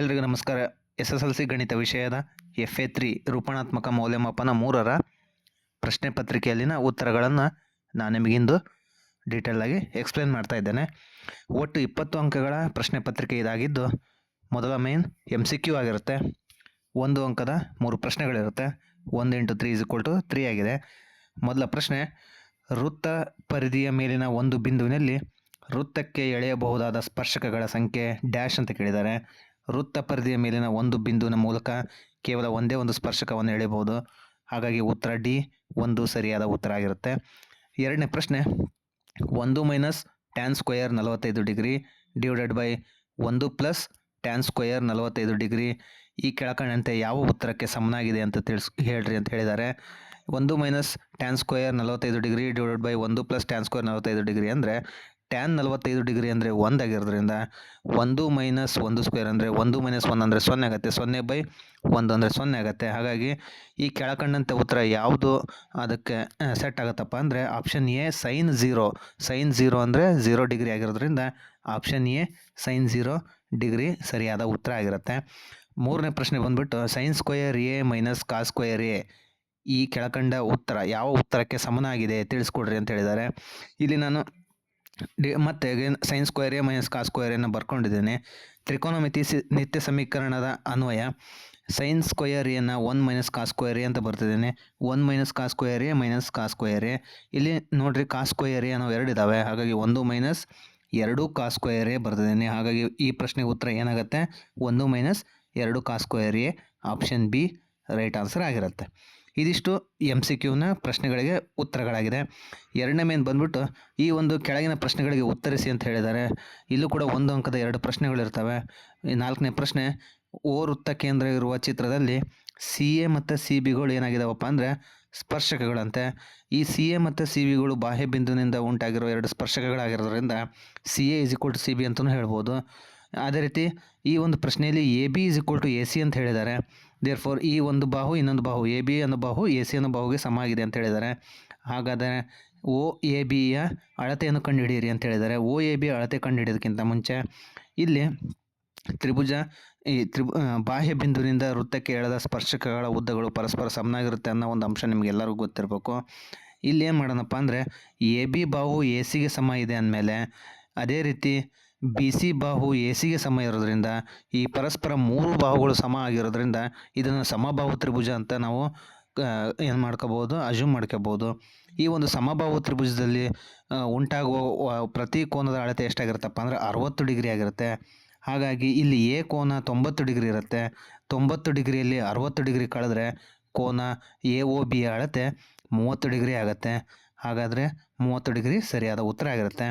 ಎಲ್ರಿಗೂ ನಮಸ್ಕಾರ. S S L C ಗಣಿತ ವಿಷಯದ ಎಫ್ ಎ ತ್ರೀ ರೂಪಣಾತ್ಮಕ ಮೌಲ್ಯಮಾಪನ ಮೂರರ ಪ್ರಶ್ನೆ ಪತ್ರಿಕೆಯಲ್ಲಿನ ಉತ್ತರಗಳನ್ನು ನಾನು ನಿಮಗಿಂದು ಡೀಟೇಲಾಗಿ ಎಕ್ಸ್ಪ್ಲೇನ್ ಮಾಡ್ತಾ ಇದ್ದೇನೆ. ಒಟ್ಟು ಇಪ್ಪತ್ತು ಅಂಕಗಳ ಪ್ರಶ್ನೆ ಪತ್ರಿಕೆ ಇದಾಗಿದ್ದು, ಮೊದಲ ಮೇನ್ ಎಂ ಸಿ ಕ್ಯೂ ಆಗಿರುತ್ತೆ. ಒಂದು ಅಂಕದ ಮೂರು ಪ್ರಶ್ನೆಗಳಿರುತ್ತೆ. ಒಂದು into three is to three ಆಗಿದೆ. ಮೊದಲ ಪ್ರಶ್ನೆ, ವೃತ್ತ ಪರಿಧಿಯ ಮೇಲಿನ ಒಂದು ಬಿಂದುವಿನಲ್ಲಿ ವೃತ್ತಕ್ಕೆ ಎಳೆಯಬಹುದಾದ ಸ್ಪರ್ಶಕಗಳ ಸಂಖ್ಯೆ ಡ್ಯಾಶ್ ಅಂತ ಕೇಳಿದ್ದಾರೆ. ವೃತ್ತ ಪರಿಧಿಯ ಮೇಲಿನ ಒಂದು ಬಿಂದುವಿನ ಮೂಲಕ ಕೇವಲ ಒಂದೇ ಒಂದು ಸ್ಪರ್ಶಕವನ್ನು ಎಳೆಯಬಹುದು. ಹಾಗಾಗಿ ಉತ್ತರ ಡಿ ಒಂದು ಸರಿಯಾದ ಉತ್ತರ ಆಗಿರುತ್ತೆ. ಎರಡನೇ ಪ್ರಶ್ನೆ, ಒಂದು ಮೈನಸ್ ಟ್ಯಾನ್ ಸ್ಕ್ವಯರ್ ನಲವತ್ತೈದು ಡಿಗ್ರಿ ಡಿವೈಡೆಡ್ ಬೈ ಒಂದು ಪ್ಲಸ್ ಟ್ಯಾನ್ ಸ್ಕ್ವಯರ್ ನಲವತ್ತೈದು ಡಿಗ್ರಿ ಈ ಕೆಳಕಂಡಂತೆ ಯಾವ ಉತ್ತರಕ್ಕೆ ಸಮನಾಗಿದೆ ಅಂತ ತಿಳಿಸ್, ಹೇಳ್ರಿ ಅಂತ ಹೇಳಿದ್ದಾರೆ. ಒಂದು ಮೈನಸ್ ಟ್ಯಾನ್ ಸ್ಕ್ವಯರ್ ನಲವತ್ತೈದು ಡಿಗ್ರಿ ಡಿವೈಡೆಡ್ ಬೈ ಒಂದು ಪ್ಲಸ್ ಟ್ಯಾನ್ ಸ್ಕ್ವಯರ್ ನಲವತ್ತೈದು ಡಿಗ್ರಿ ಅಂದರೆ ಟ್ಯಾನ್ ನಲವತ್ತೈದು ಡಿಗ್ರಿ ಅಂದರೆ ಒಂದಾಗಿರೋದ್ರಿಂದ ಒಂದು ಮೈನಸ್ ಒಂದು ಸ್ಕ್ವೇರ್ ಅಂದರೆ ಒಂದು ಮೈನಸ್ ಒಂದು ಅಂದರೆ ಸೊನ್ನೆ ಆಗುತ್ತೆ. ಸೊನ್ನೆ ಬೈ ಒಂದು ಅಂದರೆ ಸೊನ್ನೆ ಆಗುತ್ತೆ. ಹಾಗಾಗಿ ಈ ಕೆಳಕಂಡಂತೆ ಉತ್ತರ ಯಾವುದು ಅದಕ್ಕೆ ಸೆಟ್ ಆಗುತ್ತಪ್ಪ ಅಂದರೆ option A sine zero sine zero ಅಂದರೆ ಝೀರೋ ಡಿಗ್ರಿ ಆಗಿರೋದ್ರಿಂದ option A sine zero degree ಸರಿಯಾದ ಉತ್ತರ ಆಗಿರುತ್ತೆ. ಮೂರನೇ ಪ್ರಶ್ನೆ ಬಂದುಬಿಟ್ಟು sine square A minus cos square A ಈ ಕೆಳಕಂಡ ಉತ್ತರ ಯಾವ ಉತ್ತರಕ್ಕೆ ಸಮನಾಗಿದೆ ತಿಳಿಸ್ಕೊಡ್ರಿ ಅಂತ ಹೇಳಿದ್ದಾರೆ. ಇಲ್ಲಿ ನಾನು ಡಿ, ಮತ್ತೆ sine square A minus cos square ಎನ್ನು ಬರ್ಕೊಂಡಿದ್ದೇನೆ. ತ್ರಿಕೋನಮಿತಿ ಸಿ, ನಿತ್ಯ ಸಮೀಕರಣದ ಅನ್ವಯ. ಸೈನ್ ಸ್ಕ್ವಯರ್ ಎನ್ನು one minus cos square A ಅಂತ ಬರ್ತಿದ್ದೇನೆ. One minus cos square A minus cos square A ಇಲ್ಲಿ ನೋಡಿರಿ ಕಾ ಸ್ಕ್ವೇರ್ ಎ ಅನ್ನೋ ಎರಡು ಇದ್ದಾವೆ ಹಾಗಾಗಿ ಒಂದು ಮೈನಸ್ ಎರಡು ಕಾ ಸ್ಕ್ವೇರ್ ಎ ಬರ್ತಿದ್ದೇನೆ. ಹಾಗಾಗಿ ಈ ಪ್ರಶ್ನೆಗೆ ಉತ್ತರ ಏನಾಗುತ್ತೆ? ಒಂದು ಮೈನಸ್ ಎರಡು cos square A option B right answer ಆಗಿರುತ್ತೆ. ಇದಿಷ್ಟು ಎಂ ಸಿ ಕ್ಯೂನ ಪ್ರಶ್ನೆಗಳಿಗೆ ಉತ್ತರಗಳಾಗಿದೆ. ಎರಡನೇ ಮೇನ್ ಬಂದ್ಬಿಟ್ಟು ಈ ಒಂದು ಕೆಳಗಿನ ಪ್ರಶ್ನೆಗಳಿಗೆ ಉತ್ತರಿಸಿ ಅಂತ ಹೇಳಿದ್ದಾರೆ. ಇಲ್ಲೂ ಕೂಡ ಒಂದು ಅಂಕದ ಎರಡು ಪ್ರಶ್ನೆಗಳಿರ್ತವೆ. ಈ ನಾಲ್ಕನೇ ಪ್ರಶ್ನೆ ಓ ಕೇಂದ್ರ ಇರುವ ಚಿತ್ರದಲ್ಲಿ ಸಿ ಎ ಮತ್ತು ಸಿ ಬಿಗಳು ಏನಾಗಿದಾವಪ್ಪ ಅಂದರೆ ಸ್ಪರ್ಶಕಗಳಂತೆ. ಈ ಸಿ ಎ ಮತ್ತು ಸಿ ಬಿಗಳು ಬಾಹ್ಯ ಬಿಂದುವಿನಿಂದ ಉಂಟಾಗಿರೋ ಎರಡು ಸ್ಪರ್ಶಕಗಳಾಗಿರೋದ್ರಿಂದ C A is equal to C B ಅಂತಲೂ ಹೇಳ್ಬೋದು. ಅದೇ ರೀತಿ ಈ ಒಂದು ಪ್ರಶ್ನೆಯಲ್ಲಿ A B is equal to A C ಅಂತ ಹೇಳಿದ್ದಾರೆ. ದೇರ್ ಫೋರ್ ಈ ಒಂದು ಬಾಹು, ಇನ್ನೊಂದು ಬಾಹು ಎ ಬಿ ಅನ್ನೋ ಬಾಹು ಎ ಸಿ ಅನ್ನೋ ಬಾಹುಗೆ ಸಮ ಆಗಿದೆ ಅಂತ ಹೇಳಿದ್ದಾರೆ. ಹಾಗಾದರೆ ಓ ಎ ಬಿಯ ಅಳತೆಯನ್ನು ಕಂಡುಹಿಡಿಯಿರಿ ಅಂತ ಹೇಳಿದ್ದಾರೆ. ಓ ಎ ಬಿ ಅಳತೆ ಕಂಡುಹಿಡಿಯೋದಕ್ಕಿಂತ ಮುಂಚೆ, ಇಲ್ಲಿ ತ್ರಿಭುಜ, ಈ ತ್ರಿಭು ಬಾಹ್ಯ ಬಿಂದುವಿನಿಂದ ವೃತ್ತಕ್ಕೆ ಎಳೆದ ಸ್ಪರ್ಶಕಗಳ ಉದ್ದಗಳು ಪರಸ್ಪರ ಸಮನಾಗಿರುತ್ತೆ ಅನ್ನೋ ಒಂದು ಅಂಶ ನಿಮಗೆಲ್ಲರಿಗೂ ಗೊತ್ತಿರಬೇಕು. ಇಲ್ಲಿ ಏನು ಮಾಡೋಣಪ್ಪ ಅಂದರೆ ಎ ಬಿ ಬಾಹು ಎ ಸಿಗೆ ಸಮ ಇದೆ ಅಂದಮೇಲೆ, ಅದೇ ರೀತಿ ಬಿ ಸಿ ಬಾಹು ಎಸಿಗೆ ಸಿಗೆ ಸಮ ಇರೋದ್ರಿಂದ, ಈ ಪರಸ್ಪರ ಮೂರು ಬಾಹುಗಳು ಸಮ ಆಗಿರೋದ್ರಿಂದ ಇದನ್ನು ಸಮಬಾಹು ತ್ರಿಭುಜ ಅಂತ ನಾವು ಏನು ಮಾಡ್ಕೋಬೋದು ಅಜ್ಯೂಮ್ ಮಾಡ್ಕೋಬೋದು ಈ ಒಂದು ಸಮಬಾಹು ತ್ರಿಭುಜದಲ್ಲಿ ಉಂಟಾಗುವ ಪ್ರತಿ ಕೋನದ ಅಳತೆ ಎಷ್ಟಾಗಿರುತ್ತಪ್ಪ ಅಂದರೆ ಅರವತ್ತು ಡಿಗ್ರಿ ಆಗಿರುತ್ತೆ. ಹಾಗಾಗಿ ಇಲ್ಲಿ ಎ ಕೋನ ತೊಂಬತ್ತು ಡಿಗ್ರಿ ಇರುತ್ತೆ. ತೊಂಬತ್ತು ಡಿಗ್ರಿಯಲ್ಲಿ ಅರವತ್ತು ಡಿಗ್ರಿ ಕಳೆದ್ರೆ ಕೋನ ಎ ಒ ಬಿ ಅಳತೆ ಮೂವತ್ತು ಡಿಗ್ರಿ ಆಗುತ್ತೆ. ಹಾಗಾದರೆ ಮೂವತ್ತು ಡಿಗ್ರಿ ಸರಿಯಾದ ಉತ್ತರ ಆಗಿರುತ್ತೆ.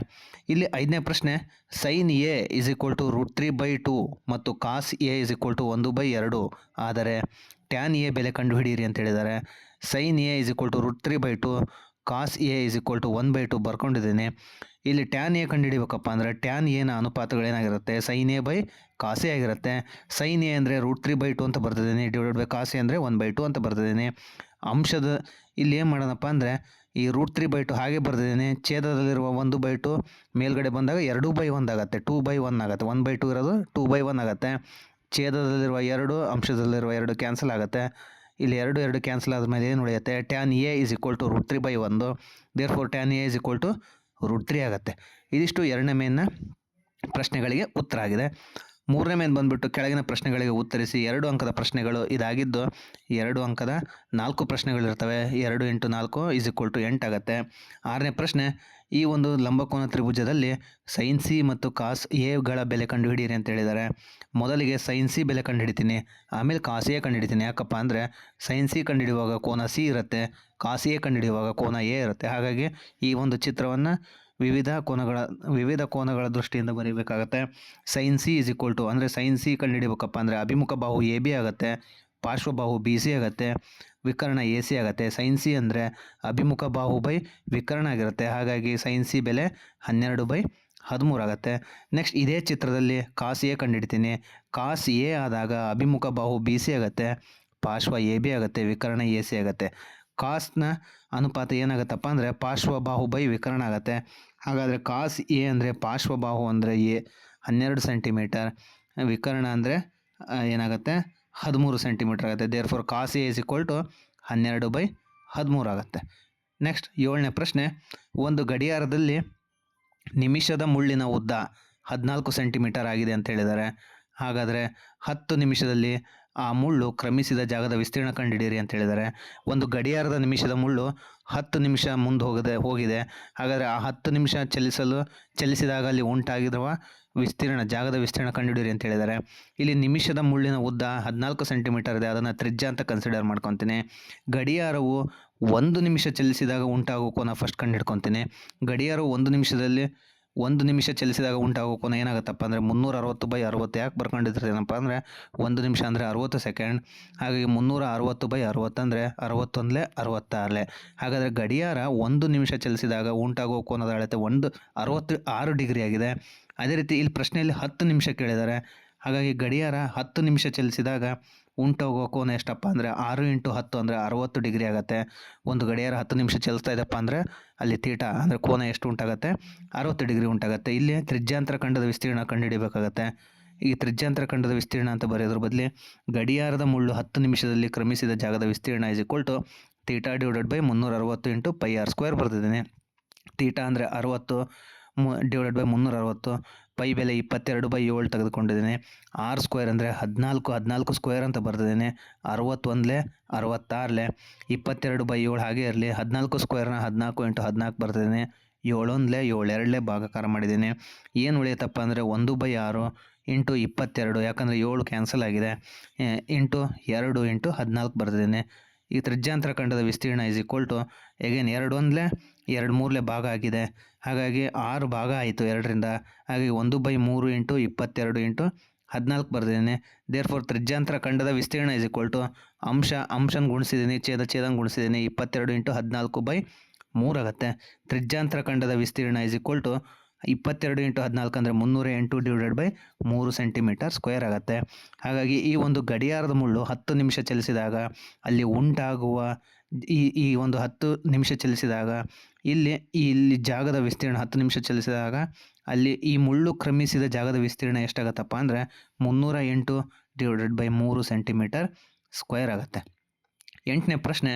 ಇಲ್ಲಿ ಐದನೇ ಪ್ರಶ್ನೆ sin A is equal to root three by two ಮತ್ತು cos A is equal to ಒಂದು ಬೈ ಎರಡು. ಆದರೆ ಟ್ಯಾನ್ ಎ ಬೆಲೆ ಕಂಡುಹಿಡಿಯಿರಿ ಅಂತ ಹೇಳಿದ್ದಾರೆ. Sin A is equal to root three by two cos A is equal to one by two ಬರ್ಕೊಂಡಿದ್ದೀನಿ. ಇಲ್ಲಿ tan A ಕಂಡುಹಿಡಿಬೇಕಪ್ಪ ಅಂದರೆ ಟ್ಯಾನ್ ಎನ ಅನುಪಾತಗಳೇನಾಗಿರುತ್ತೆ sin A by cos A ಆಗಿರುತ್ತೆ. ಸೈನ್ ಎ ಅಂದರೆ ರೂಟ್ ತ್ರೀ ಬೈ ಟು ಅಂತ ಬರ್ತಿದ್ದೀನಿ divide by ಕಾಸೆ ಅಂದರೆ one by two ಅಂತ ಬರ್ತಿದ್ದೀನಿ ಅಂಶದ ಇಲ್ಲಿ ಏನು ಮಾಡೋಣಪ್ಪ ಅಂದರೆ ಈ ರೂಟ್ ತ್ರೀ ಬೈ ಟು ಹಾಗೆ ಬರೆದಿದ್ದೀನಿ. ಛೇದದಲ್ಲಿರುವ ಒಂದು ಬೈ ಟು ಮೇಲ್ಗಡೆ ಬಂದಾಗ ಎರಡು ಬೈ ಒಂದು ಆಗುತ್ತೆ. ಟೂ ಬೈ ಒನ್ ಆಗುತ್ತೆ. ಒನ್ ಬೈ ಟು ಇರೋದು ಟೂ ಬೈ ಒನ್ ಆಗುತ್ತೆ. ಛೇದದಲ್ಲಿರುವ ಎರಡು, ಅಂಶದಲ್ಲಿರುವ ಎರಡು ಕ್ಯಾನ್ಸಲ್ ಆಗುತ್ತೆ. ಇಲ್ಲಿ ಎರಡು ಎರಡು ಕ್ಯಾನ್ಸಲ್ ಆದಮೇಲೆ ಏನು ಉಳಿಯುತ್ತೆ? Tan A is equal to root three by ಒಂದು therefore tan A is equal to root three ಆಗುತ್ತೆ. ಇದಿಷ್ಟು ಎರಡನೇ ಮೇನ್ನ ಪ್ರಶ್ನೆಗಳಿಗೆ ಉತ್ತರ ಆಗಿದೆ. ಮೂರನೇ ಮೇಲೆ ಬಂದ್ಬಿಟ್ಟು ಕೆಳಗಿನ ಪ್ರಶ್ನೆಗಳಿಗೆ ಉತ್ತರಿಸಿ ಎರಡು ಅಂಕದ ಪ್ರಶ್ನೆಗಳು ಇದಾಗಿದ್ದು ಎರಡು ಅಂಕದ ನಾಲ್ಕು ಪ್ರಶ್ನೆಗಳಿರ್ತವೆ. ಎರಡು ಇಂಟು ನಾಲ್ಕು ಇಸ್ ಈಕ್ವಲ್ ಟು ಎಂಟಾಗುತ್ತೆ ಆರನೇ ಪ್ರಶ್ನೆ, ಈ ಒಂದು ಲಂಬಕೋನ ತ್ರಿಭುಜದಲ್ಲಿ ಸೈನ್ ಸಿ ಮತ್ತು ಕಾಸ್ ಎಗಳ ಬೆಲೆ ಕಂಡುಹಿಡಿಯಿರಿ ಅಂತ ಹೇಳಿದ್ದಾರೆ. ಮೊದಲಿಗೆ ಸೈನ್ ಸಿ ಬೆಲೆ ಕಂಡುಹಿಡಿತೀನಿ, ಆಮೇಲೆ ಕಾಸಿಯೇ ಕಂಡುಹಿಡಿತೀನಿ. ಯಾಕಪ್ಪ ಅಂದರೆ ಸೈನ್ ಸಿ ಕಂಡುಹಿಡಿಯುವಾಗ ಕೋನ ಸಿ ಇರುತ್ತೆ ಕಾಸಿಯೇ ಕಂಡುಹಿಡಿಯುವಾಗ ಕೋನ ಎ ಇರುತ್ತೆ. ಹಾಗಾಗಿ ಈ ಒಂದು ಚಿತ್ರವನ್ನು ವಿವಿಧ ಕೋನಗಳ ವಿವಿಧ ಕೋನಗಳ ದೃಷ್ಟಿಯಿಂದ ಬರೀಬೇಕಾಗತ್ತೆ. Sine C is equal to ಅಂದರೆ ಸೈನ್ ಸಿ ಕಂಡುಹಿಡಿಬೇಕಪ್ಪ ಅಂದರೆ ಅಭಿಮುಖ ಬಾಹು ಎ ಬಿ ಆಗುತ್ತೆ ಪಾರ್ಶ್ವಬಾಹು ಬಿ ಸಿ ಆಗುತ್ತೆ, ವಿಕರ್ಣ ಎ ಸಿ ಆಗುತ್ತೆ. ಸೈನ್ ಸಿ ಅಂದರೆ ಅಭಿಮುಖ ಬಾಹು ಬೈ ವಿಕರ್ಣ ಆಗಿರುತ್ತೆ. ಹಾಗಾಗಿ ಸೈನ್ ಸಿ ಬೆಲೆ ಹನ್ನೆರಡು ಬೈ ಹದಿಮೂರು ಆಗುತ್ತೆ. ನೆಕ್ಸ್ಟ್ ಇದೇ ಚಿತ್ರದಲ್ಲಿ ಕಾಸ್ ಎ ಕಂಡುಹಿಡ್ತೀನಿ ಕಾಸ್ ಎ ಆದಾಗ ಅಭಿಮುಖ ಬಾಹು ಬಿ ಸಿ ಆಗುತ್ತೆ, ಪಾರ್ಶ್ವ ಎ ಬಿ ಆಗುತ್ತೆ, ವಿಕರ್ಣ ಎ ಸಿ ಆಗುತ್ತೆ. ಕಾಸ್ನ ಅನುಪಾತ ಏನಾಗುತ್ತಪ್ಪ ಅಂದರೆ ಪಾರ್ಶ್ವಬಾಹು ಬೈ ವಿಕರಣ ಆಗುತ್ತೆ. ಹಾಗಾದರೆ ಕಾಸ್ ಎ ಅಂದರೆ ಪಾರ್ಶ್ವಬಾಹು ಅಂದರೆ ಎ, ಹನ್ನೆರಡು ಸೆಂಟಿಮೀಟರ್. ವಿಕರ್ಣ ಅಂದರೆ ಏನಾಗುತ್ತೆ? ಹದಿಮೂರು ಸೆಂಟಿಮೀಟರ್ ಆಗುತ್ತೆ. Therefore cos A is equal to ಹನ್ನೆರಡು ಬೈ ಹದಿಮೂರು ಆಗುತ್ತೆ. ನೆಕ್ಸ್ಟ್ ಏಳನೇ ಪ್ರಶ್ನೆ. ಒಂದು ಗಡಿಯಾರದಲ್ಲಿ ನಿಮಿಷದ ಮುಳ್ಳಿನ ಉದ್ದ ಹದಿನಾಲ್ಕು ಸೆಂಟಿಮೀಟರ್ ಆಗಿದೆ ಅಂತ ಹೇಳಿದ್ದಾರೆ. ಹಾಗಾದರೆ ಹತ್ತು ನಿಮಿಷದಲ್ಲಿ ಆ ಮುಳ್ಳು ಕ್ರಮಿಸಿದ ಜಾಗದ ವಿಸ್ತೀರ್ಣ ಕಂಡುಹಿಡಿಯಿರಿ ಅಂತ ಹೇಳಿದ್ದಾರೆ. ಒಂದು ಗಡಿಯಾರದ ನಿಮಿಷದ ಮುಳ್ಳು ಹತ್ತು ನಿಮಿಷ ಮುಂದೆ ಹೋಗದೆ, ಹೋಗಿದೆ. ಹಾಗಾದರೆ ಆ ಹತ್ತು ನಿಮಿಷ ಚಲಿಸಲು, ಚಲಿಸಿದಾಗ ಅಲ್ಲಿ ಉಂಟಾಗಿರುವ ವಿಸ್ತೀರ್ಣ, ಜಾಗದ ವಿಸ್ತೀರ್ಣ ಕಂಡುಹಿಡಿಯಿರಿ ಅಂತ ಹೇಳಿದ್ದಾರೆ. ಇಲ್ಲಿ ನಿಮಿಷದ ಮುಳ್ಳಿನ ಉದ್ದ ಹದಿನಾಲ್ಕು ಸೆಂಟಿಮೀಟರ್ ಇದೆ. ಅದನ್ನು ತ್ರಿಜ್ಯ ಅಂತ ಕನ್ಸಿಡರ್ ಮಾಡ್ಕೊತೀನಿ. ಗಡಿಯಾರವು ಒಂದು ನಿಮಿಷ ಚಲಿಸಿದಾಗ ಉಂಟಾಗೋಕೋನ ಫಸ್ಟ್ ಕಂಡು ಹಿಡ್ಕೊತೀನಿ. ಗಡಿಯಾರವು ಒಂದು ನಿಮಿಷದಲ್ಲಿ ಒಂದು ನಿಮಿಷ ಚಲಿಸಿದಾಗ ಉಂಟಾಗೋ ಕೋನ ಏನಾಗುತ್ತಪ್ಪ ಅಂದರೆ ಮುನ್ನೂರ ಅರವತ್ತು ಬೈ ಅರವತ್ತು. ಯಾಕೆ ಬರ್ಕೊಂಡಿರ್ತೀನಪ್ಪ ಅಂದರೆ ಒಂದು ನಿಮಿಷ ಅಂದರೆ ಅರವತ್ತು ಸೆಕೆಂಡ್, ಹಾಗಾಗಿ ಮುನ್ನೂರ ಅರವತ್ತು ಬೈ ಅರವತ್ತಂದರೆ ಅರವತ್ತೊಂದಲೇ ಅರವತ್ತಾರಲೆ. ಹಾಗಾದರೆ ಗಡಿಯಾರ ಒಂದು ನಿಮಿಷ ಚಲಿಸಿದಾಗ ಉಂಟಾಗೋ ಕೋನದ ಅಳತೆ ಒಂದು ಅರವತ್ತು ಆರು ಡಿಗ್ರಿ ಆಗಿದೆ. ಅದೇ ರೀತಿ ಇಲ್ಲಿ ಪ್ರಶ್ನೆಯಲ್ಲಿ ಹತ್ತು ನಿಮಿಷ ಕೇಳಿದ್ದಾರೆ. ಹಾಗಾಗಿ ಗಡಿಯಾರ ಹತ್ತು ನಿಮಿಷ ಚಲಿಸಿದಾಗ ಉಂಟಾಗುವ ಕೋನ ಎಷ್ಟಪ್ಪ ಅಂದರೆ ಆರು ಇಂಟು ಹತ್ತು ಅಂದರೆ ಅರುವತ್ತು ಡಿಗ್ರಿ ಆಗುತ್ತೆ. ಒಂದು ಗಡಿಯಾರ ಹತ್ತು ನಿಮಿಷ ಚಲಿಸ್ತಾ ಇದೆಪ್ಪ ಅಂದರೆ ಅಲ್ಲಿ ತೀಟ ಅಂದರೆ ಕೋನ ಎಷ್ಟು ಉಂಟಾಗುತ್ತೆ? ಅರುವತ್ತು ಡಿಗ್ರಿ ಉಂಟಾಗುತ್ತೆ. ಇಲ್ಲಿ ತ್ರಿಜ್ಯಾಂತರ ಖಂಡದ ವಿಸ್ತೀರ್ಣ ಕಂಡುಹಿಡಿಬೇಕಾಗತ್ತೆ. ಈ ತ್ರಿಜ್ಯಾಂತರ ಖಂಡದ ವಿಸ್ತೀರ್ಣ ಅಂತ ಬರೆಯೋದ್ರ ಬದಲಿ ಗಡಿಯಾರದ ಮುಳ್ಳು ಹತ್ತು ನಿಮಿಷದಲ್ಲಿ ಕ್ರಮಿಸಿದ ಜಾಗದ ವಿಸ್ತೀರ್ಣ is equal to theta divided by ಮುನ್ನೂರ ಅರವತ್ತು ಇಂಟು ಪೈ ಆರ್ ಸ್ಕ್ವೇರ್ ಬರ್ತಿದ್ದೀನಿ ತೀಟಾ ಅಂದರೆ ಅರವತ್ತು ಡಿವೈಡೆಡ್ ಬೈ ಮುನ್ನೂರ ಅರವತ್ತು ಪೈ ಬೆಲೆ ಇಪ್ಪತ್ತೆರಡು ಬೈ ಏಳು ತೆಗೆದುಕೊಂಡಿದ್ದೇನೆ. ಆರು ಸ್ಕ್ವೇರ್ ಅಂದರೆ ಹದಿನಾಲ್ಕು ಹದಿನಾಲ್ಕು ಸ್ಕ್ವೇರ್ ಅಂತ ಬರೆದಿದ್ದೇನೆ. ಅರವತ್ತೊಂದಲೇ ಅರವತ್ತಾರಲೆ ಇಪ್ಪತ್ತೆರಡು ಬೈ ಏಳು ಹಾಗೆ ಇರಲಿ. ಹದಿನಾಲ್ಕು ಸ್ಕ್ವೇರ್ನ ಹದಿನಾಲ್ಕು ಇಂಟು ಹದಿನಾಲ್ಕು ಬರ್ತಿದ್ದೇನೆ ಏಳೊಂದಲೇ ಏಳೆರಡಲೇ ಭಾಗಾಕಾರ ಮಾಡಿದ್ದೀನಿ. ಏನು ಉಳಿಯುತ್ತಪ್ಪ ಅಂದರೆ ಒಂದು ಬೈ ಆರು ಇಂಟು ಇಪ್ಪತ್ತೆರಡು, ಯಾಕಂದರೆ ಏಳು ಕ್ಯಾನ್ಸಲ್ ಆಗಿದೆ. ಇಂಟು ಎರಡು ಇಂಟು ಹದಿನಾಲ್ಕು ಬರ್ತಿದ್ದೀನಿ ಈ ತ್ರಿಜ್ಯಾಂತರ ಖಂಡದ ವಿಸ್ತೀರ್ಣ ಇಸ್ ಈಕ್ವಲ್ ಟು ಎಗೇನ್ ಎರಡು ಒಂದಲೇ ಎರಡು ಮೂರಲೇ ಭಾಗ ಆಗಿದೆ. ಹಾಗಾಗಿ ಆರು ಭಾಗ ಆಯಿತು ಎರಡರಿಂದ. ಹಾಗಾಗಿ ಒಂದು ಬೈ ಮೂರು ಇಂಟು ಇಪ್ಪತ್ತೆರಡು ಇಂಟು ಹದಿನಾಲ್ಕು ಬರೆದಿದ್ದೀನಿ. ದೇರ್ ಫೋರ್ ತ್ರಿಜ್ಯಾಂತರ ಖಂಡದ ವಿಸ್ತೀರ್ಣ ಇಸ್ ಈಕ್ವಲ್ ಟು ಅಂಶ, ಅಂಶನ ಗುಣಿಸಿದ್ದೀನಿ ಛೇದ ಛೇದನ ಗುಣಿಸಿದ್ದೀನಿ ಇಪ್ಪತ್ತೆರಡು ಇಂಟು ಹದಿನಾಲ್ಕು ಬೈ ಮೂರಾಗತ್ತೆ ತ್ರಿಜ್ಯಾಂತರ ಖಂಡದ ವಿಸ್ತೀರ್ಣ ಇಸ್ ಈಕ್ವಲ್ ಟು ಇಪ್ಪತ್ತೆರಡು ಇಂಟು ಹದಿನಾಲ್ಕು ಅಂದರೆ ಮುನ್ನೂರ ಎಂಟು ಡಿವೈಡೆಡ್ ಬೈ ಮೂರು ಸೆಂಟಿಮೀಟರ್ ಸ್ಕ್ವೇರ್ ಆಗುತ್ತೆ. ಹಾಗಾಗಿ ಈ ಒಂದು ಗಡಿಯಾರದ ಮುಳ್ಳು ಹತ್ತು ನಿಮಿಷ ಚಲಿಸಿದಾಗ ಅಲ್ಲಿ ಉಂಟಾಗುವ ಈ ಈ ಒಂದು ಹತ್ತು ನಿಮಿಷ ಚಲಿಸಿದಾಗ ಇಲ್ಲಿ ಇಲ್ಲಿ ಜಾಗದ ವಿಸ್ತೀರ್ಣ ಹತ್ತು ನಿಮಿಷ ಚಲಿಸಿದಾಗ ಅಲ್ಲಿ ಈ ಮುಳ್ಳು ಕ್ರಮಿಸಿದ ಜಾಗದ ವಿಸ್ತೀರ್ಣ ಎಷ್ಟಾಗತ್ತಪ್ಪ ಅಂದರೆ ಮುನ್ನೂರ ಎಂಟು ಡಿವೈಡೆಡ್ ಬೈ ಮೂರು ಸೆಂಟಿಮೀಟರ್ ಸ್ಕ್ವೇರ್ ಆಗುತ್ತೆ. ಎಂಟನೇ ಪ್ರಶ್ನೆ,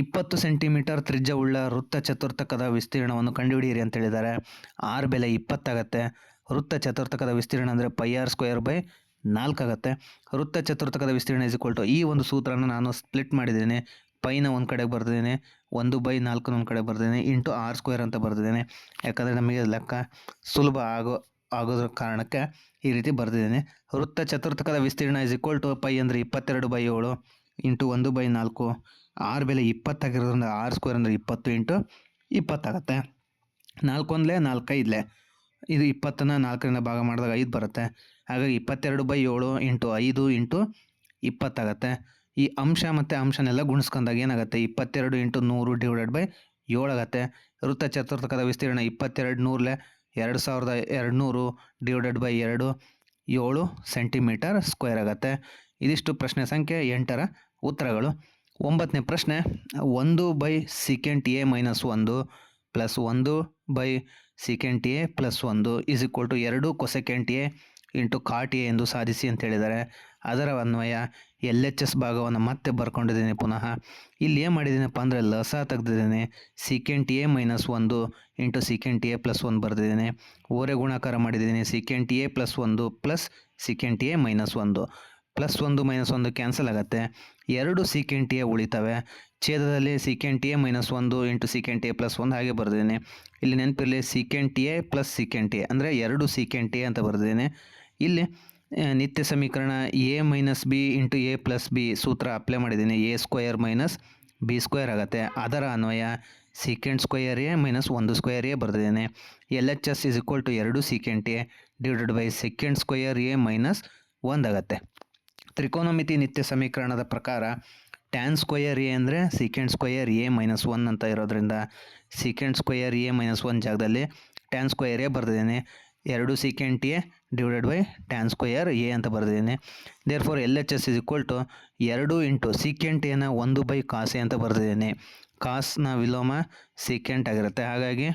ಇಪ್ಪತ್ತು ಸೆಂಟಿಮೀಟರ್ ತ್ರಿಜ್ಯವುಳ್ಳ ವೃತ್ತ ಚತುರ್ಥಕದ ವಿಸ್ತೀರ್ಣವನ್ನು ಕಂಡುಹಿಡಿಯಿರಿ ಅಂತ ಹೇಳಿದ್ದಾರೆ. ಆರ್ ಬೆಲೆ ಇಪ್ಪತ್ತಾಗತ್ತೆ. ವೃತ್ತ ಚತುರ್ಥಕದ ವಿಸ್ತೀರ್ಣ ಅಂದರೆ ಪೈ ಆರ್ ಸ್ಕ್ವೇರ್ ಬೈ ನಾಲ್ಕಾಗತ್ತೆ ವೃತ್ತ ಚತುರ್ಥಕದ ವಿಸ್ತೀರ್ಣ ಇಸ್ ಟು ಈ ಒಂದು ಸೂತ್ರನ ನಾನು ಸ್ಪ್ಲಿಟ್ ಮಾಡಿದ್ದೀನಿ. ಪೈನ ಒಂದು ಕಡೆಗೆ ಬರೆದಿದ್ದೀನಿ. ಒಂದು ಬೈ ನಾಲ್ಕನ ಒಂದು ಕಡೆ ಬರೆದಿದ್ದೀನಿ. ಇಂಟು ಆರ್ ಸ್ಕ್ವೇರ್ ಅಂತ ಬರೆದಿದ್ದೇನೆ. ಯಾಕಂದರೆ ನಮಗೆ ಲೆಕ್ಕ ಸುಲಭ ಆಗೋ, ಆಗೋದ್ರ ಕಾರಣಕ್ಕೆ ಈ ರೀತಿ ಬರೆದಿದ್ದೇನೆ. ವೃತ್ತ ಚತುರ್ಥಕದ ವಿಸ್ತೀರ್ಣ ಇಸ್ ಇಕ್ವಲ್ ಟು ಪೈ ಅಂದರೆ ಇಪ್ಪತ್ತೆರಡು ಬೈ ಏಳು. ಇಂಟು ಒಂದು ಬೈ ನಾಲ್ಕು. ಆರು ಬೆಲೆ ಇಪ್ಪತ್ತಾಗಿರೋದ್ರಿಂದ ಆರು ಸ್ಕ್ವೇರ್ ಅಂದರೆ ಇಪ್ಪತ್ತು ಇಂಟು ಇಪ್ಪತ್ತಾಗತ್ತೆ ನಾಲ್ಕೊಂದಲೇ ನಾಲ್ಕೈದಲೇ ಇದು ಇಪ್ಪತ್ತನ್ನು ನಾಲ್ಕರಿಂದ ಭಾಗ ಮಾಡಿದಾಗ ಐದು ಬರುತ್ತೆ. ಹಾಗಾಗಿ ಇಪ್ಪತ್ತೆರಡು ಬೈ ಏಳು ಇಂಟು ಐದು ಇಂಟು ಇಪ್ಪತ್ತಾಗತ್ತೆ ಈ ಅಂಶ ಮತ್ತು ಅಂಶನೆಲ್ಲ ಗುಣಿಸ್ಕೊಂಡಾಗ ಏನಾಗುತ್ತೆ? ಇಪ್ಪತ್ತೆರಡು ಇಂಟು ನೂರು ಡಿವೈಡೆಡ್ ಬೈ ಏಳಾಗತ್ತೆ ವೃತ್ತ ಚತುರ್ಥಕದ ವಿಸ್ತೀರ್ಣ ಇಪ್ಪತ್ತೆರಡು ನೂರಲೆ ಎರಡು ಸಾವಿರದ ಎರಡು ನೂರು ಡಿವೈಡೆಡ್ ಬೈ ಎರಡು ಏಳು ಸೆಂಟಿಮೀಟರ್ ಸ್ಕ್ವೇರ್ ಆಗುತ್ತೆ. ಇದಿಷ್ಟು ಪ್ರಶ್ನೆ ಸಂಖ್ಯೆ ಎಂಟರ ಉತ್ತರಗಳು. ಒಂಬತ್ತನೇ ಪ್ರಶ್ನೆ, ಒಂದು ಬೈ ಸಿಕೆಂಟ್ ಎ ಮೈನಸ್ ಒಂದು ಪ್ಲಸ್ ಒಂದು ಬೈ ಸಿಕೆಂಟ್ ಎ ಪ್ಲಸ್ ಒಂದು ಈಸ್ ಈಕ್ವಲ್ ಟು ಎರಡು cosecant A into cot A ಎಂದು ಸಾಧಿಸಿ ಅಂತ ಹೇಳಿದ್ದಾರೆ. ಅದರ ಅನ್ವಯ ಎಲ್ ಎಚ್ ಎಸ್ ಭಾಗವನ್ನು ಮತ್ತೆ ಬರ್ಕೊಂಡಿದ್ದೀನಿ ಪುನಃ. ಇಲ್ಲಿ ಏನು ಮಾಡಿದ್ದೀನಪ್ಪ ಅಂದರೆ ಲಸ ತೆಗೆದಿದ್ದೀನಿ. ಸಿಕೆಂಟ್ ಎ ಮೈನಸ್ ಒಂದು ಇಂಟು ಸಿಕೆಂಟ್ ಎ ಪ್ಲಸ್ ಒಂದು ಬರೆದಿದ್ದೀನಿ. ಓರೆ ಗುಣಾಕಾರ ಮಾಡಿದ್ದೀನಿ. ಸಿಕೆಂಟ್ ಎ ಪ್ಲಸ್ ಒಂದು ಪ್ಲಸ್ ಸಿಕೆಂಟ್ ಎ ಮೈನಸ್ ಒಂದು. ಪ್ಲಸ್ ಒಂದು ಮೈನಸ್ ಒಂದು ಕ್ಯಾನ್ಸಲ್ ಆಗುತ್ತೆ. ಎರಡು ಸಿಕೆಂಟ್ ಎ ಉಳಿತವೆ. ಛೇದದಲ್ಲಿ ಸಿಕೆಂಟ್ ಎ ಮೈನಸ್ ಒಂದು ಇಂಟು ಸಿಕೆಂಟ್ ಎ ಪ್ಲಸ್ ಒಂದು ಹಾಗೆ ಬರೆದಿದ್ದೀನಿ. ಇಲ್ಲಿ ನೆನಪಿರಲಿ T A plus secant A ಅಂದರೆ ಎರಡು ಸಿಕೆಂಟ್ ಎ ಅಂತ ಬರೆದಿದ್ದೀನಿ. ಇಲ್ಲಿ ನಿತ್ಯ ಸಮೀಕರಣ A minus B into A plus B ಸೂತ್ರ ಅಪ್ಲೈ ಮಾಡಿದ್ದೀನಿ. A square minus B square ಆಗುತ್ತೆ. ಅದರ ಅನ್ವಯ ಸೀಕೆಂಡ್ ಸ್ಕ್ವಯರ್ ಎ ಮೈನಸ್ ಒಂದು ಸ್ಕ್ವಯರ್ ಎ ಬರೆದಿದ್ದೇನೆ. L H S is equal to ಎರಡು secant A divided by secant square A minus ಒಂದಾಗತ್ತೆ ತ್ರಿಕೋನಮಿತಿ ನಿತ್ಯ ಸಮೀಕರಣದ ಪ್ರಕಾರ ಟ್ಯಾನ್ ಸ್ಕ್ವಯರ್ ಎ ಅಂದರೆ secant square A minus one ಅಂತ ಇರೋದ್ರಿಂದ secant square A minus one ಜಾಗದಲ್ಲಿ ಟ್ಯಾನ್ ಸ್ಕ್ವಯರ್ ಎ ಬರೆದಿದ್ದೀನಿ. ಎರಡು secant A divided by tan square A ಅಂತ ಬರೆದಿದ್ದೀನಿ. Therefore L H S is equal to ಎರಡು ಇಂಟು ಸೀಕೆಂಟ್ ಎನ ಒಂದು ಬೈ ಕಾಸೆ ಅಂತ ಬರೆದಿದ್ದೀನಿ. ಕಾಸ್ನ ವಿಲೋಮ ಸೀಕೆಂಟ್ ಆಗಿರುತ್ತೆ. ಹಾಗಾಗಿ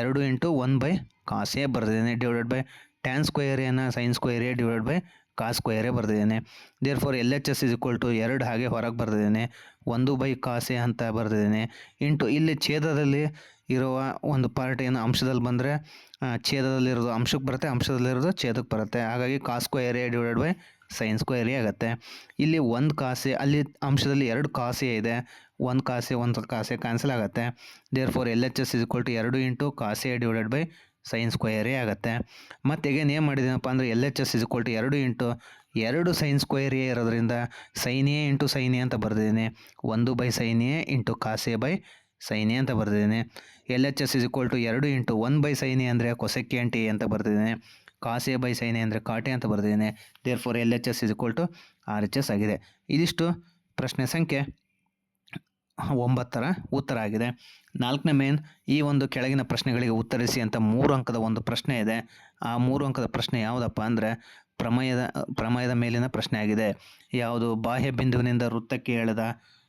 ಎರಡು ಇಂಟು ಒನ್ ಬೈ ಕಾಸೆ ಬರೆದಿದ್ದೀನಿ. ಡಿವೈಡೆಡ್ ಬೈ ಟ್ಯಾನ್ ಸ್ಕ್ವಯರ್ ಎನ sine square A divide by cos square A ಬರೆದಿದ್ದೇನೆ. Therefore L H S is equal to ಎರಡು ಹಾಗೆ ಹೊರಗೆ ಬರೆದಿದ್ದೇನೆ. ಒಂದು ಬೈ ಕಾಸೆ ಅಂತ ಬರೆದಿದ್ದೇನೆ. ಇಂಟು ಇಲ್ಲಿ ಛೇದದಲ್ಲಿ ಇರುವ ಒಂದು ಪಾರ್ಟ್ ಏನು? ಅಂಶದಲ್ಲಿ ಬಂದರೆ ಛೇದದಲ್ಲಿರೋದು ಅಂಶಕ್ಕೆ ಬರುತ್ತೆ ಅಂಶದಲ್ಲಿರೋದು ಛೇದಕ್ಕೆ ಬರುತ್ತೆ. ಹಾಗಾಗಿ cos square A divide by sine square A ಆಗುತ್ತೆ. ಇಲ್ಲಿ ಒಂದು ಕಾಸೆ, ಅಲ್ಲಿ ಅಂಶದಲ್ಲಿ ಎರಡು ಕಾಸೆ ಇದೆ. ಒಂದು ಕಾಸೆ ಒಂದು ಕಾಸೆ ಕ್ಯಾನ್ಸಲ್ ಆಗುತ್ತೆ. Therefore L H S is equal to ಎರಡು into cos A divided by sine square A ಆಗುತ್ತೆ. ಮತ್ತು ಎಗೇನ್ ಏನು ಮಾಡಿದ್ದೀನಪ್ಪ ಅಂದರೆ L H S is to ಎರಡು ಇಂಟು ಎರಡು ಸೈನ್ ಸ್ಕ್ವೇರ್ ಎ ಇರೋದ್ರಿಂದ sine A into sine A ಅಂತ ಬರೆದಿದ್ದೀನಿ. ಒಂದು by sine A into cos A by sine A ಅಂತ ಬರೆದಿದ್ದೀನಿ. L H S is to ಎರಡು into one by sine A ಅಂದರೆ ಕೊಸೆಕ್ಕೆ ಟಿ ಅಂತ ಬರೆದಿದ್ದೀನಿ. ಕಾಸೆ ಬೈ ಸೈನ್ ಎ ಅಂದರೆ ಕಾಟೆ ಅಂತ ಬರೆದಿದ್ದೀನಿ. Therefore L H S is to R H S ಆಗಿದೆ. ಇದಿಷ್ಟು ಪ್ರಶ್ನೆ ಸಂಖ್ಯೆ. ಒಂಬತ್ತರ ಉತ್ತರ ಆಗಿದೆ. ನಾಲ್ಕನೇ ಮೇನ್ ಈ ಒಂದು ಕೆಳಗಿನ ಪ್ರಶ್ನೆಗಳಿಗೆ ಉತ್ತರಿಸಿ ಅಂತ ಮೂರು ಅಂಕದ ಒಂದು ಪ್ರಶ್ನೆ ಇದೆ. ಆ ಮೂರು ಅಂಕದ ಪ್ರಶ್ನೆ ಯಾವುದಪ್ಪ ಅಂದರೆ ಪ್ರಮೇಯದ ಪ್ರಮೇಯದ ಮೇಲಿನ ಪ್ರಶ್ನೆ ಆಗಿದೆ. ಯಾವುದು? ಬಾಹ್ಯ ಬಿಂದುವಿನಿಂದ ವೃತ್ತಕ್ಕೆ ಎಳೆದ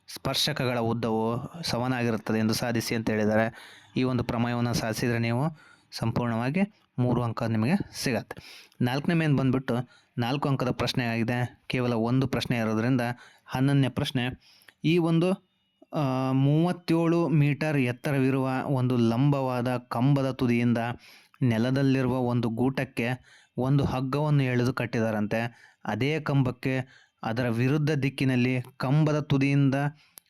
ಸ್ಪರ್ಶಕಗಳ ಉದ್ದವು ಸಮನಾಗಿರುತ್ತದೆ ಎಂದು ಸಾಧಿಸಿ ಅಂತ ಹೇಳಿದ್ದಾರೆ. ಈ ಒಂದು ಪ್ರಮೇಯವನ್ನು ಸಾಧಿಸಿದರೆ ನೀವು ಸಂಪೂರ್ಣವಾಗಿ ಮೂರು ಅಂಕ ನಿಮಗೆ ಸಿಗತ್ತೆ. ನಾಲ್ಕನೇ ಮೇನ್ ಬಂದುಬಿಟ್ಟು ನಾಲ್ಕು ಅಂಕದ ಪ್ರಶ್ನೆ ಆಗಿದೆ. ಕೇವಲ ಒಂದು ಪ್ರಶ್ನೆ ಇರೋದ್ರಿಂದ ಹನ್ನೊಂದನೇ ಪ್ರಶ್ನೆ ಈ ಒಂದು ಮೂವತ್ತೇಳು ಮೀಟರ್ ಎತ್ತರವಿರುವ ಒಂದು ಲಂಬವಾದ ಕಂಬದ ತುದಿಯಿಂದ ನೆಲದಲ್ಲಿರುವ ಒಂದು ಗೂಟಕ್ಕೆ ಒಂದು ಹಗ್ಗವನ್ನು ಎಳೆದು ಕಟ್ಟಿದಾರಂತೆ. ಅದೇ ಕಂಬಕ್ಕೆ ಅದರ ವಿರುದ್ಧ ದಿಕ್ಕಿನಲ್ಲಿ ಕಂಬದ ತುದಿಯಿಂದ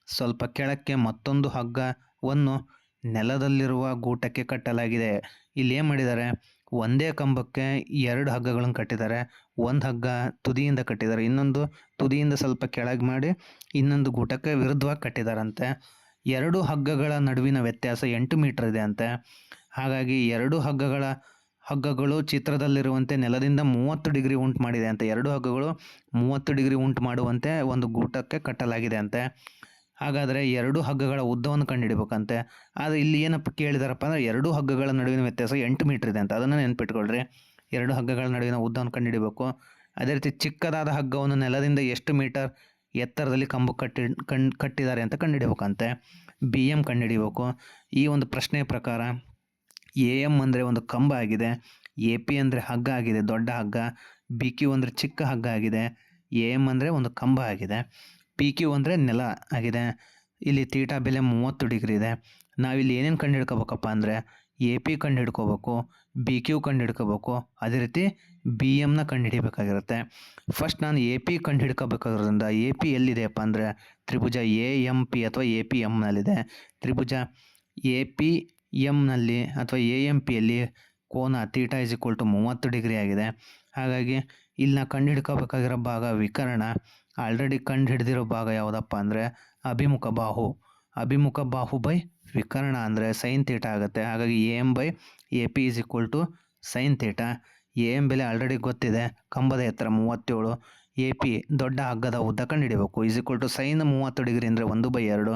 ಸ್ವಲ್ಪ ಕೆಳಕ್ಕೆ ಮತ್ತೊಂದು ಹಗ್ಗವನ್ನು ನೆಲದಲ್ಲಿರುವ ಗೂಟಕ್ಕೆ ಕಟ್ಟಲಾಗಿದೆ. ಇಲ್ಲಿ ಏನು ಮಾಡಿದ್ದಾರೆ? ಒಂದೇ ಕಂಬಕ್ಕೆ ಎರಡು ಹಗ್ಗಗಳನ್ನು ಕಟ್ಟಿದ್ದಾರೆ. ಒಂದು ಹಗ್ಗ ತುದಿಯಿಂದ ಕಟ್ಟಿದ್ದಾರೆ ಇನ್ನೊಂದು ತುದಿಯಿಂದ ಸ್ವಲ್ಪ ಕೆಳಗೆ ಮಾಡಿ ಇನ್ನೊಂದು ಗೂಟಕ್ಕೆ ವಿರುದ್ಧವಾಗಿ ಕಟ್ಟಿದಾರಂತೆ. ಎರಡು ಹಗ್ಗಗಳ ನಡುವಿನ ವ್ಯತ್ಯಾಸ ಎಂಟು ಮೀಟರ್ ಇದೆ ಅಂತೆ. ಹಾಗಾಗಿ ಎರಡು ಹಗ್ಗಗಳ ಹಗ್ಗಗಳು ಚಿತ್ರದಲ್ಲಿರುವಂತೆ ನೆಲದಿಂದ ಮೂವತ್ತು ಡಿಗ್ರಿ ಉಂಟು ಮಾಡಿದೆ ಅಂತೆ. ಎರಡು ಹಗ್ಗಗಳು ಮೂವತ್ತು ಡಿಗ್ರಿ ಉಂಟು ಮಾಡುವಂತೆ ಒಂದು ಗೂಟಕ್ಕೆ ಕಟ್ಟಲಾಗಿದೆ ಅಂತೆ. ಹಾಗಾದರೆ ಎರಡು ಹಗ್ಗಗಳ ಉದ್ದವನ್ನು ಕಂಡುಹಿಡಬೇಕಂತೆ ಆದರೆ ಇಲ್ಲಿ ಏನಪ್ಪ ಕೇಳಿದಾರಪ್ಪ ಅಂದರೆ ಎರಡು ಹಗ್ಗಗಳ ನಡುವಿನ ವ್ಯತ್ಯಾಸ ಎಂಟು ಮೀಟ್ರ್ ಇದೆ ಅಂತ. ಅದನ್ನು ನೆನ್ಪಿಟ್ಕೊಳ್ರಿ. ಎರಡು ಹಗ್ಗಗಳ ನಡುವಿನ ಉದ್ದವನ್ನು ಕಂಡುಹಿಡಿಬೇಕು. ಅದೇ ರೀತಿ ಚಿಕ್ಕದಾದ ಹಗ್ಗವನ್ನು ನೆಲದಿಂದ ಎಷ್ಟು ಮೀಟರ್ ಎತ್ತರದಲ್ಲಿ ಕಂಬ ಕಟ್ಟಿ, ಕಣ್, ಕಟ್ಟಿದ್ದಾರೆ ಅಂತ ಕಂಡುಹಿಡಿಬೇಕಂತೆ ಬಿ ಎಂ ಕಂಡುಹಿಡಿಬೇಕು ಈ ಒಂದು ಪ್ರಶ್ನೆಯ ಪ್ರಕಾರ ಎ ಎಂ ಅಂದರೆ ಒಂದು ಕಂಬ ಆಗಿದೆ. ಎ ಪಿ ಅಂದರೆ ಹಗ್ಗ ಆಗಿದೆ, ದೊಡ್ಡ ಹಗ್ಗ. ಬಿ ಕ್ಯೂ ಅಂದರೆ ಚಿಕ್ಕ ಹಗ್ಗ ಆಗಿದೆ. ಎ ಎಂ ಅಂದರೆ ಒಂದು ಕಂಬ ಆಗಿದೆ. ಪಿ ಕ್ಯೂ ಅಂದರೆ ನೆಲ ಆಗಿದೆ. ಇಲ್ಲಿ ತೀಟಾ ಬೆಲೆ ಮೂವತ್ತು ಡಿಗ್ರಿ ಇದೆ. ನಾವಿಲ್ಲಿ ಏನೇನು ಕಂಡು ಹಿಡ್ಕೋಬೇಕಪ್ಪ ಅಂದರೆ ಎ ಪಿ ಕಂಡು ಹಿಡ್ಕೋಬೇಕು ಬಿ ಕ್ಯೂ ಕಂಡು ಹಿಡ್ಕೋಬೇಕು ಅದೇ ರೀತಿ ಬಿ ಎಮ್ನ ಕಂಡು ಹಿಡಿಬೇಕಾಗಿರುತ್ತೆ ಫಸ್ಟ್ ನಾನು ಎ ಪಿ ಕಂಡು ಹಿಡ್ಕೋಬೇಕಾಗಿರೋದ್ರಿಂದ ಎ ಪಿ ಎಲ್ಲಿದೆಯಪ್ಪ ಅಂದರೆ ತ್ರಿಭುಜ ಎ ಎಂ ಪಿ ಅಥವಾ ಎ ಪಿ ಎಮ್ನಲ್ಲಿದೆ ತ್ರಿಭುಜ ಎ ಪಿ ಎಮ್ನಲ್ಲಿ ಅಥವಾ ಎ ಎಂ ಪಿಯಲ್ಲಿ ಕೋನ ತೀಟಾ ಇಸ್ ಈಕ್ವಲ್ ಟು ಮೂವತ್ತು ಡಿಗ್ರಿ ಆಗಿದೆ. ಹಾಗಾಗಿ ಇಲ್ಲಿ ನಾ ಕಂಡು ಹಿಡ್ಕೋಬೇಕಾಗಿರೋ ಭಾಗ ವಿಕರಣ. ಆಲ್ರೆಡಿ ಕಂಡು ಹಿಡ್ದಿರೋ ಭಾಗ ಯಾವುದಪ್ಪ ಅಂದರೆ ಅಭಿಮುಖ ಬಾಹು. ಅಭಿಮುಖ ಬಾಹು ಬೈ ವಿಕರ್ಣ ಅಂದರೆ ಸೈನ್ ತೀಟ ಆಗುತ್ತೆ. ಹಾಗಾಗಿ A M by A P is equal to sine theta A M ಬೆಲೆ ಆಲ್ರೆಡಿ ಗೊತ್ತಿದೆ. ಕಂಬದ ಎತ್ತರ ಮೂವತ್ತೇಳು. ಎ ಪಿ ದೊಡ್ಡ ಹಗ್ಗದ ಉದ್ದ ಕಂಡುಹಿಡಿಬೇಕು ಇಸ್ ಈಕ್ವಲ್ ಟು ಸೈನ್ ಮೂವತ್ತು ಡಿಗ್ರಿ ಅಂದರೆ ಒಂದು ಬೈ ಎರಡು.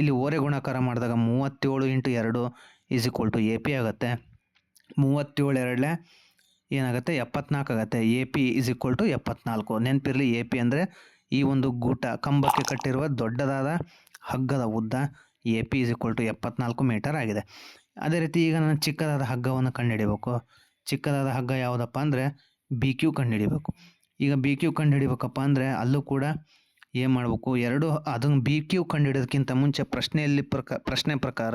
ಇಲ್ಲಿ ಓರೆ ಗುಣಾಕಾರ ಮಾಡಿದಾಗ ಮೂವತ್ತೇಳು ಇಂಟು ಎರಡು is equal to A P ಆಗುತ್ತೆ. ಮೂವತ್ತೇಳು ಎರಡಲೆ ಏನಾಗುತ್ತೆ? ಎಪ್ಪತ್ನಾಲ್ಕು ಆಗುತ್ತೆ. A P is equal to ಎಪ್ಪತ್ನಾಲ್ಕು. ನೆನಪಿರಲಿ ಎ ಪಿ ಅಂದರೆ ಈ ಒಂದು ಗೂಟ ಕಂಬಕ್ಕೆ ಕಟ್ಟಿರುವ ದೊಡ್ಡದಾದ ಹಗ್ಗದ ಉದ್ದ. A P is equal to ಎಪ್ಪತ್ನಾಲ್ಕು ಮೀಟರ್ ಆಗಿದೆ. ಅದೇ ರೀತಿ ಈಗ ನಾನು ಚಿಕ್ಕದಾದ ಹಗ್ಗವನ್ನು ಕಂಡುಹಿಡಿಬೇಕು ಚಿಕ್ಕದಾದ ಹಗ್ಗ ಯಾವುದಪ್ಪ ಅಂದರೆ ಬಿ ಕ್ಯೂ ಕಂಡುಹಿಡಿಬೇಕು ಈಗ ಬಿ ಕ್ಯೂ ಕಂಡುಹಿಡಿಬೇಕಪ್ಪ ಅಂದರೆ ಅಲ್ಲೂ ಕೂಡ ಏನು ಮಾಡಬೇಕು? ಎರಡು ಅದನ್ನು ಬಿ ಕ್ಯೂ ಕಂಡುಹಿಡೋದಕ್ಕಿಂತ ಮುಂಚೆ ಪ್ರಶ್ನೆಯಲ್ಲಿ ಪ್ರಕ, ಪ್ರಶ್ನೆ ಪ್ರಕಾರ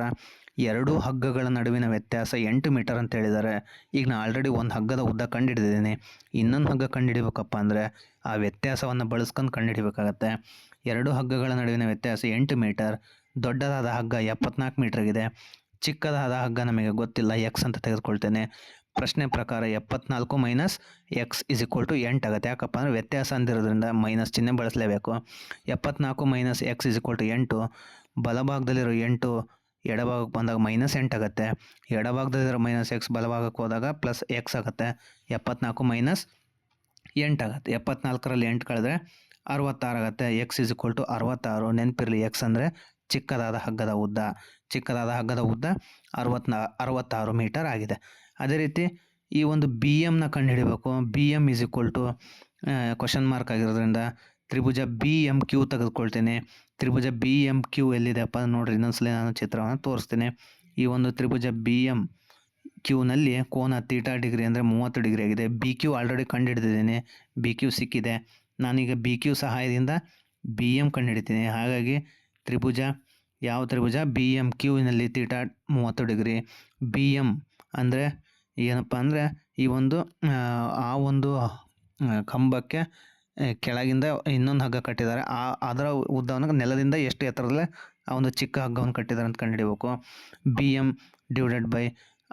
ಎರಡು ಹಗ್ಗಗಳ ನಡುವಿನ ವ್ಯತ್ಯಾಸ ಎಂಟು ಮೀಟರ್ ಅಂತ ಹೇಳಿದ್ದಾರೆ. ಈಗ ನಾನು ಆಲ್ರೆಡಿ ಒಂದು ಹಗ್ಗದ ಉದ್ದ ಕಂಡುಹಿಡಿದಿದ್ದೀನಿ. ಇನ್ನೊಂದು ಹಗ್ಗ ಕಂಡುಹಿಡಿಬೇಕಪ್ಪ ಅಂದರೆ ಆ ವ್ಯತ್ಯಾಸವನ್ನು ಬಳಸ್ಕೊಂಡು ಕಂಡುಹಿಡಿಬೇಕಾಗತ್ತೆ. ಎರಡು ಹಗ್ಗಗಳ ನಡುವಿನ ವ್ಯತ್ಯಾಸ ಎಂಟು ಮೀಟರ್ ದೊಡ್ಡದಾದ ಹಗ್ಗ ಎಪ್ಪತ್ನಾಲ್ಕು ಮೀಟ್ರಿಗಿದೆ ಚಿಕ್ಕದಾದ ಹಗ್ಗ ನಮಗೆ ಗೊತ್ತಿಲ್ಲ ಎಕ್ಸ್ ಅಂತ ತೆಗೆದುಕೊಳ್ತೇನೆ. ಪ್ರಶ್ನೆ ಪ್ರಕಾರ ಎಪ್ಪತ್ನಾಲ್ಕು minus x is equal to ಎಂಟು ಆಗುತ್ತೆ. ಯಾಕಪ್ಪ ಅಂದರೆ ವ್ಯತ್ಯಾಸ ಅಂದಿರೋದ್ರಿಂದ ಮೈನಸ್ ಚಿಹ್ನೆ ಬಳಸಲೇಬೇಕು. ಎಪ್ಪತ್ನಾಲ್ಕು minus x is equal to ಎಂಟು. ಬಲಭಾಗದಲ್ಲಿರೋ ಎಂಟು ಎಡಭಾಗಕ್ಕೆ ಬಂದಾಗ ಮೈನಸ್ ಎಂಟು ಆಗುತ್ತೆ. ಎಡಭಾಗದಲ್ಲಿರೋ ಮೈನಸ್ ಎಕ್ಸ್ ಬಲಭಾಗಕ್ಕೆ ಹೋದಾಗ ಪ್ಲಸ್ ಎಕ್ಸ್ ಆಗುತ್ತೆ. ಎಪ್ಪತ್ನಾಲ್ಕು ಮೈನಸ್ ಎಂಟು ಆಗುತ್ತೆ. ಎಪ್ಪತ್ನಾಲ್ಕರಲ್ಲಿ ಎಂಟು ಕಳೆದ್ರೆ ಅರವತ್ತಾರು ಆಗುತ್ತೆ. ಎಕ್ಸ್ ಇಸ್ ಈಕ್ವಲ್ ಟು ಅರವತ್ತಾರು. ನೆನಪಿರಲಿ ಎಕ್ಸ್ ಅಂದರೆ ಚಿಕ್ಕದಾದ ಹಗ್ಗದ ಉದ್ದ, ಚಿಕ್ಕದಾದ ಹಗ್ಗದ ಉದ್ದ ಅರವತ್ನಾ, ಅರವತ್ತಾರು ಮೀಟರ್ ಆಗಿದೆ. ಅದೇ ರೀತಿ ಈ ಒಂದು ಬಿ ಎಮ್ನ ಕಂಡುಹಿಡಿಬೇಕು. B M is equal to question mark ಆಗಿರೋದ್ರಿಂದ ತ್ರಿಭುಜ ಬಿ ಎಂ ಕ್ಯೂ ತೆಗೆದುಕೊಳ್ತೇನೆ. ತ್ರಿಭುಜ ಬಿ ಎಂ ಕ್ಯೂ ಎಲ್ಲಿದೆಪ್ಪ ನೋಡಿರಿ, ಇನ್ನೊಂದ್ಸಲ ನಾನು ಚಿತ್ರವನ್ನು ತೋರಿಸ್ತೇನೆ. ಈ ಒಂದು ತ್ರಿಭುಜ ಬಿ ಎಂ ಕ್ಯೂನಲ್ಲಿ ಕೋನ ತೀಟಾ ಡಿಗ್ರಿ ಅಂದರೆ ಮೂವತ್ತು ಡಿಗ್ರಿ ಆಗಿದೆ. ಬಿ ಕ್ಯೂ ಆಲ್ರೆಡಿ ಕಂಡುಹಿಡಿದಿದ್ದೀನಿ. ಬಿ ಕ್ಯೂ ಸಿಕ್ಕಿದೆ. ನಾನೀಗ ಬಿ ಕ್ಯೂ ಸಹಾಯದಿಂದ ಬಿ ಎಂ ಕಂಡುಹಿಡಿತೀನಿ. ಹಾಗಾಗಿ ತ್ರಿಭುಜ. ಯಾವ ತ್ರಿಭುಜ? ಬಿ ಎಂ ಕ್ಯೂನಲ್ಲಿ ತೀಟಾ ಮೂವತ್ತು ಡಿಗ್ರಿ. ಬಿ ಎಂ ಅಂದರೆ ಏನಪ್ಪ ಅಂದರೆ ಈ ಒಂದು ಆ, ಒಂದು ಕಂಬಕ್ಕೆ ಕೆಳಗಿಂದ ಇನ್ನೊಂದು ಹಗ್ಗ ಕಟ್ಟಿದ್ದಾರೆ. ಆ ಅದರ ಉದ್ದವನ್ನು ನೆಲದಿಂದ ಎಷ್ಟು ಎತ್ತರದಲ್ಲೇ ಆ ಒಂದು ಚಿಕ್ಕ ಹಗ್ಗವನ್ನು ಕಟ್ಟಿದ್ದಾರೆ ಅಂತ ಕಂಡುಹಿಡಿಬೇಕು ಬಿ ಎಂ ಡಿವೈಡೆಡ್ ಬೈ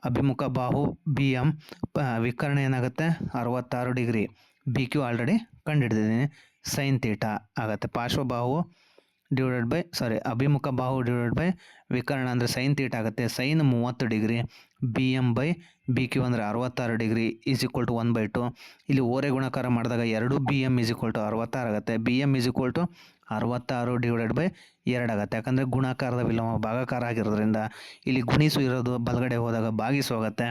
ಅಭಿಮುಖ ಬಾಹು ಬಿ ಎಂ ಪ ವಿಕರ್ಣ ಏನಾಗುತ್ತೆ? ಅರವತ್ತಾರು ಡಿಗ್ರಿ. ಬಿ ಕ್ಯೂ ಆಲ್ರೆಡಿ ಕಂಡುಹಿಡಿದಿದ್ದೀನಿ. ಸೈನ್ ತೀಟ ಆಗುತ್ತೆ. ಪಾರ್ಶ್ವಬಾಹು ಡಿವೈಡೆಡ್ ಬೈ ಸಾರಿ ಅಭಿಮುಖ ಬಾಹು ಡಿವೈಡೆಡ್ ಬೈ ವಿಕರ್ಣ ಅಂದರೆ ಸೈನ್ ತೀಟ್ ಆಗುತ್ತೆ. ಸೈನ್ ಮೂವತ್ತು degree B M by B Q ಅಂದರೆ ಅರವತ್ತಾರು degree is equal to one by two ಇಲ್ಲಿ ಓರೆ ಗುಣಕಾರ ಮಾಡಿದಾಗ ಎರಡು B M is equal to ಅರವತ್ತಾರು ಆಗುತ್ತೆ. B M is equal to ಅರವತ್ತಾರು ಡಿವೈಡೆಡ್ ಬೈ ಎರಡು ಆಗುತ್ತೆ. ಯಾಕಂದರೆ ಗುಣಾಕಾರದ ವಿಲೋಮ ಭಾಗಾಕಾರ ಆಗಿರೋದ್ರಿಂದ ಇಲ್ಲಿ ಗುಣಿಸು ಇರೋದು ಬಲಗಡೆ ಹೋದಾಗ ಭಾಗಿಸು ಆಗುತ್ತೆ.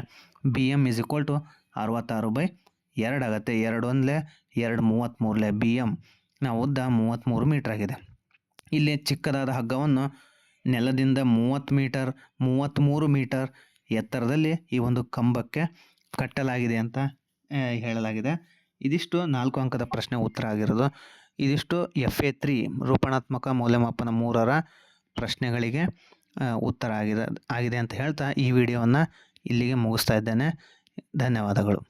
B M is equal to ಅರವತ್ತಾರು ಬೈ ಎರಡು ಆಗುತ್ತೆ. ಎರಡು ಒಂದಲೇ ಎರಡು ಮೂವತ್ತ್ಮೂರಲೆ ಬಿ ಎಂ ನಾವು ಉದ್ದ ಮೂವತ್ತ್ಮೂರು ಮೀಟ್ರ್ ಆಗಿದೆ. ಇಲ್ಲಿ ಚಿಕ್ಕದಾದ ಹಗ್ಗವನ್ನು ನೆಲದಿಂದ ಮೂವತ್ತು ಮೀಟರ್, ಮೂವತ್ತ್ಮೂರು ಮೀಟರ್ ಎತ್ತರದಲ್ಲಿ ಈ ಒಂದು ಕಂಬಕ್ಕೆ ಕಟ್ಟಲಾಗಿದೆ ಅಂತ ಹೇಳಲಾಗಿದೆ. ಇದಿಷ್ಟು ನಾಲ್ಕು ಅಂಕದ ಪ್ರಶ್ನೆ ಉತ್ತರ ಆಗಿರೋದು. ಇದಿಷ್ಟು ಎಫ್ ಎ ತ್ರೀ ರೂಪಣಾತ್ಮಕ ಮೌಲ್ಯಮಾಪನ ಮೂರರ ಪ್ರಶ್ನೆಗಳಿಗೆ ಉತ್ತರ ಆಗಿದೆ ಆಗಿದೆ ಅಂತ ಹೇಳ್ತಾ ಈ ವಿಡಿಯೋವನ್ನು ಇಲ್ಲಿಗೆ ಮುಗಿಸ್ತಾ ಇದ್ದೇನೆ. ಧನ್ಯವಾದಗಳು.